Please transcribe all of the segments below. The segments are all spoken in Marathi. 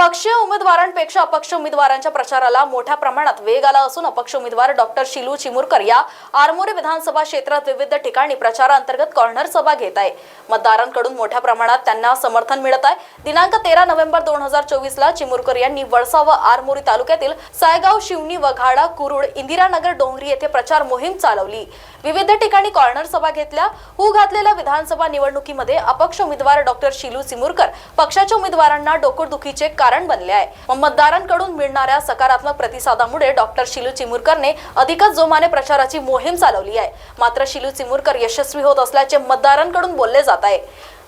पक्षीय उमेदवारांपेक्षा अपक्ष उमेदवारांच्या प्रचाराला मोठ्या प्रमाणात वेग आला असून अपक्ष उमेदवार डॉक्टर शिलू चिमुरकर या आरमोरी विधानसभा क्षेत्रात विविध ठिकाणी प्रचाराअंतर्गत कॉर्नर सभा घेत आहे. मतदारांकडून मोठ्या प्रमाणात त्यांना समर्थन मिळत आहे. दिनांक तेरा नोव्हेंबर दोन हजार चोवीस ला चिमुरकर यांनी वळसा व आरमोरी तालुक्यातील सायगाव शिवणी वघाडा कुरुड इंदिरानगर डोंगरी येथे प्रचार मोहीम चालवली. विविध ठिकाणी कॉर्नर सभा घेतल्या. हू घातलेल्या विधानसभा निवडणुकीमध्ये अपक्ष उमेदवार डॉक्टर शिलू चिमुरकर पक्षाच्या उमेदवारांना डोकरदुखीचे कारण बनले आहे. मग मतदारांकडून मिळणाऱ्या सकारात्मक प्रतिसादामुळे डॉक्टर शिलू चिमुरकरने अधिकच जोमाने प्रचाराची मोहीम चालवली आहे. मात्र शिलू चिमुरकर यशस्वी होत असल्याचे मतदारांकडून बोलले जात आहे.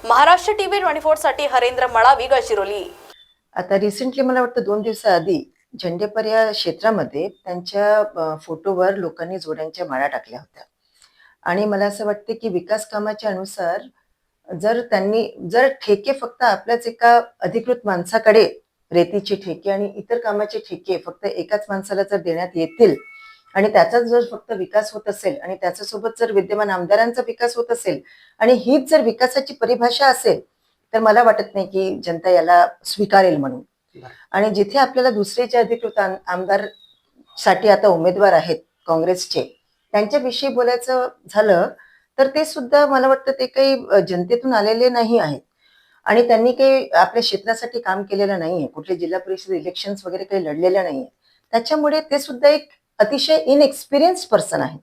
महाराष्ट्र टीव्ही ट्वेंटी फोरसाठी हरेंद्र मळावी गडचिरोली. आता रिसेंटली मला वाटतं दोन दिवसाआधी झंडेपर या क्षेत्रामध्ये त्यांच्या फोटोवर लोकांनी जोड्यांच्या माळा टाकल्या होत्या. आणि मला असं वाटतं की विकास कामाच्या अनुसार जर त्यांनी जर ठेके फक्त आपल्याच एका अधिकृत माणसाकडे रेतीचे ठेके आणि इतर कामाचे ठेके फक्त एकाच माणसाला जर देण्यात येतील आणि त्याचाच जर फक्त विकास होत असेल आणि त्याच्यासोबत जर विद्यमान आमदारांचा विकास होत असेल आणि हीच जर विकासाची परिभाषा असेल तर मला वाटत नाही की जनता याला स्वीकारेल म्हणून. आणि जिथे आपल्याला दुसरे जे अधिकृत आमदारसाठी आता उमेदवार आहेत काँग्रेसचे त्यांच्याविषयी बोलायचं झालं तर ते सुद्धा मला वाटतं ते काही जनतेतून आलेले नाही आहेत. आणि त्यांनी काही आपल्या क्षेत्रासाठी काम केलेलं नाहीये. कुठले जिल्हा परिषद इलेक्शन वगैरे काही लढलेलं नाहीये. त्याच्यामुळे ते सुद्धा एक अतिशय इनएक्सपिरियन्स पर्सन आहे.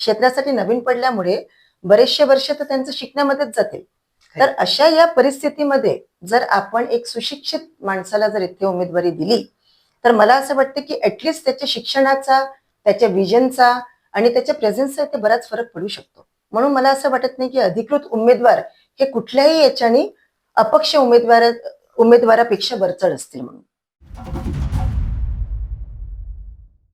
क्षेत्रासाठी नवीन पडल्यामुळे बरेचशे वर्ष तर त्यांचं शिकण्यामध्येच जातील. तर अशा या परिस्थितीमध्ये जर आपण एक सुशिक्षित माणसाला जर इथे उमेदवारी दिली तर मला असं वाटतं की ऍटलिस्ट त्याच्या शिक्षणाचा त्याच्या विजनचा आणि त्याच्या प्रेझेन्सचा इथे बराच फरक पडू शकतो. म्हणून मला असं वाटत नाही की अधिकृत उमेदवार हे कुठल्याही याच्याने अपक्ष उमेदवार उमेदवारापेक्षा वरचढ असतील म्हणून.